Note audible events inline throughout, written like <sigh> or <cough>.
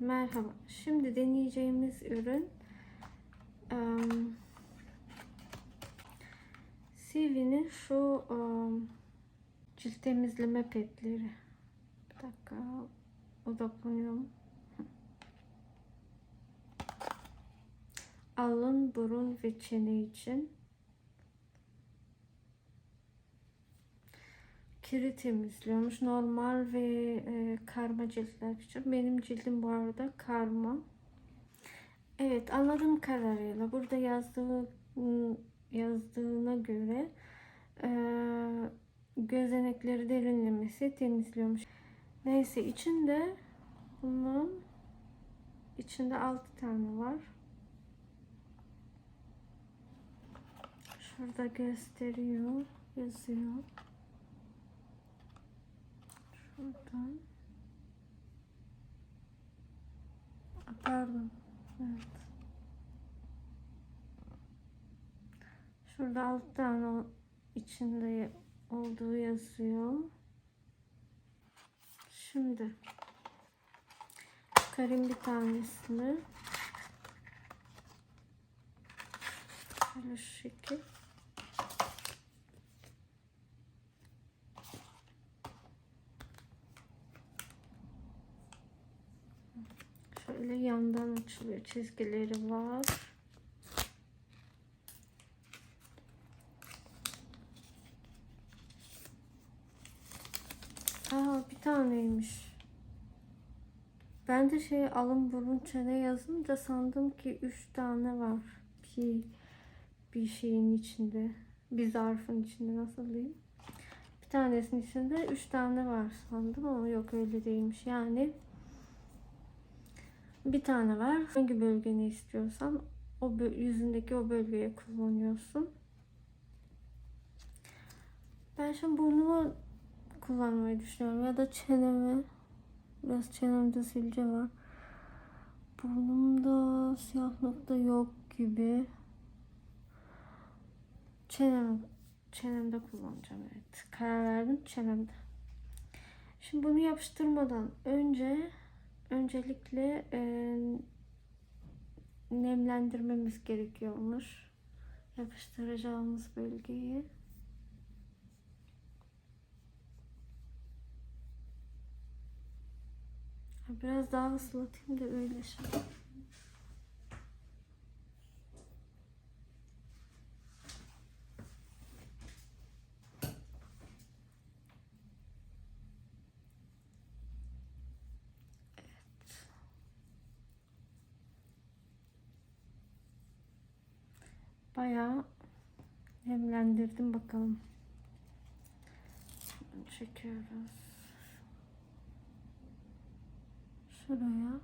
Merhaba. Şimdi deneyeceğimiz ürün em, CV'nin şu em, cilt temizleme petleri. Bir dakika. Odaklanıyorum. Alın, burun ve çene için. Kiri temizliyormuş. Normal ve e, karma ciltler için. Benim cildim bu arada karma. Evet anladığım kadarıyla burada yazdığı yazdığına göre e, gözenekleri derinlemesi temizliyormuş. Neyse içinde bunun içinde 6 tane var. Şurada gösteriyor, yazıyor. Şuradan. Aa, Pardon. Evet. Şurada alt tane o- içinde olduğu yazıyor. Şimdi çıkarayım bir tanesini. Şöyle şu şekil. Şöyle yandan açılıyor. Çizgileri var. Aa bir taneymiş. Ben de şey alın burun çene yazınca sandım ki üç tane var. Bir, bir şeyin içinde. Bir zarfın içinde nasıl diyeyim. Bir tanesinin içinde üç tane var sandım ama yok öyle değilmiş. Yani bir tane var. Hangi bölgeni istiyorsan o yüzündeki o bölgeye kullanıyorsun. Ben şimdi burnumu kullanmayı düşünüyorum ya da çenemi. Biraz çenemde sivilce var. Burnumda siyah nokta yok gibi. Çenem, çenemde kullanacağım evet. Karar verdim çenemde. Şimdi bunu yapıştırmadan önce öncelikle e, nemlendirmemiz gerekiyormuş. Yapıştıracağımız bölgeyi. Biraz daha ıslatayım da öyle şey. Bayağı nemlendirdim bakalım. Çekiyoruz. Şuraya.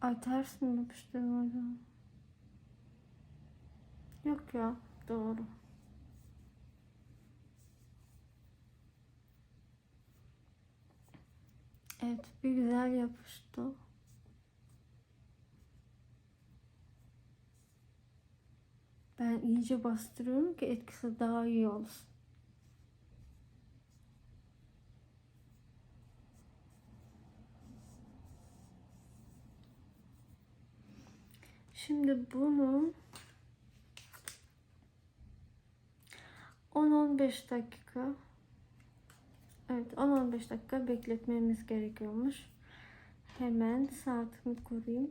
Ay ters mi yapıştırdım acaba? Yok ya doğru. Evet bir güzel yapıştı. Ben iyice bastırıyorum ki etkisi daha iyi olsun. Şimdi bunu 10-15 dakika Evet 10-15 dakika bekletmemiz gerekiyormuş. Hemen saatimi kurayım.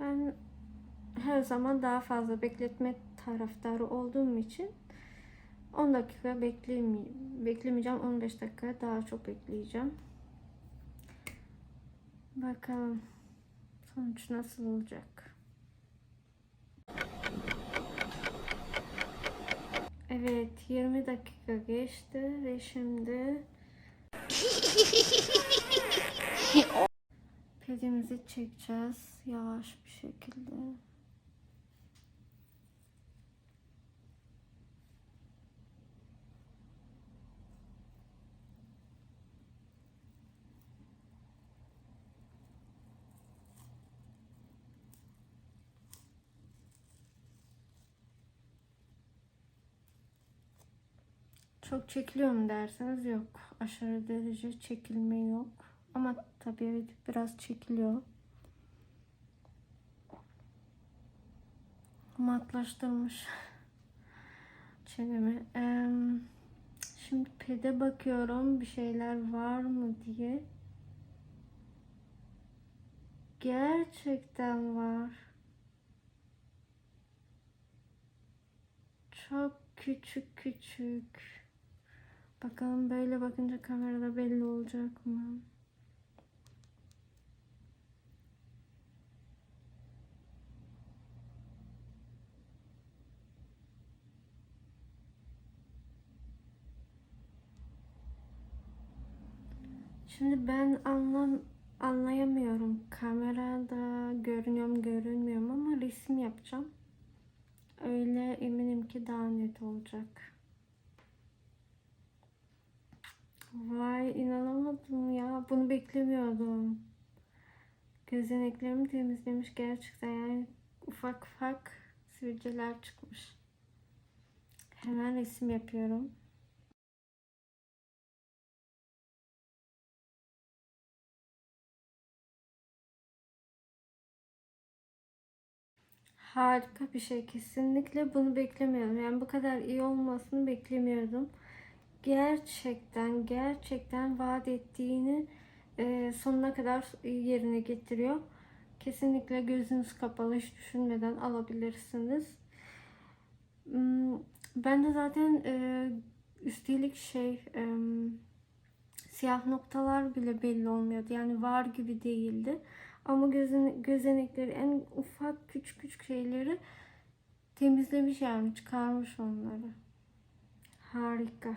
Ben her zaman daha fazla bekletme taraftarı olduğum için 10 dakika bekleyemeyeyim. Beklemeyeceğim 15 dakika daha çok bekleyeceğim. Bakalım sonuç nasıl olacak. Evet 20 dakika geçti ve şimdi <laughs> Kedimizi çekeceğiz yavaş bir şekilde. Çok çekiliyor mu derseniz yok. Aşırı derece çekilme yok. Ama tabii evet biraz çekiliyor. Matlaştırmış <laughs> çenemi. Eee, şimdi pede bakıyorum bir şeyler var mı diye. Gerçekten var. Çok küçük küçük. Bakalım böyle bakınca kamerada belli olacak mı? Şimdi ben anlam anlayamıyorum. Kamerada görünüyor mu görünmüyor mu ama resim yapacağım. Öyle eminim ki daha net olacak. Vay inanamadım ya. Bunu beklemiyordum. Gözeneklerimi temizlemiş gerçekten yani ufak ufak sivilceler çıkmış. Hemen resim yapıyorum. Harika bir şey. Kesinlikle bunu beklemiyordum. Yani bu kadar iyi olmasını beklemiyordum. Gerçekten, gerçekten vaat ettiğini e, sonuna kadar yerine getiriyor. Kesinlikle gözünüz kapalı hiç düşünmeden alabilirsiniz. Hmm, Ben de zaten e, üstelik şey e, siyah noktalar bile belli olmuyordu. Yani var gibi değildi. Ama gözün, gözenekleri en ufak küçük küçük şeyleri temizlemiş yani çıkarmış onları. Harika.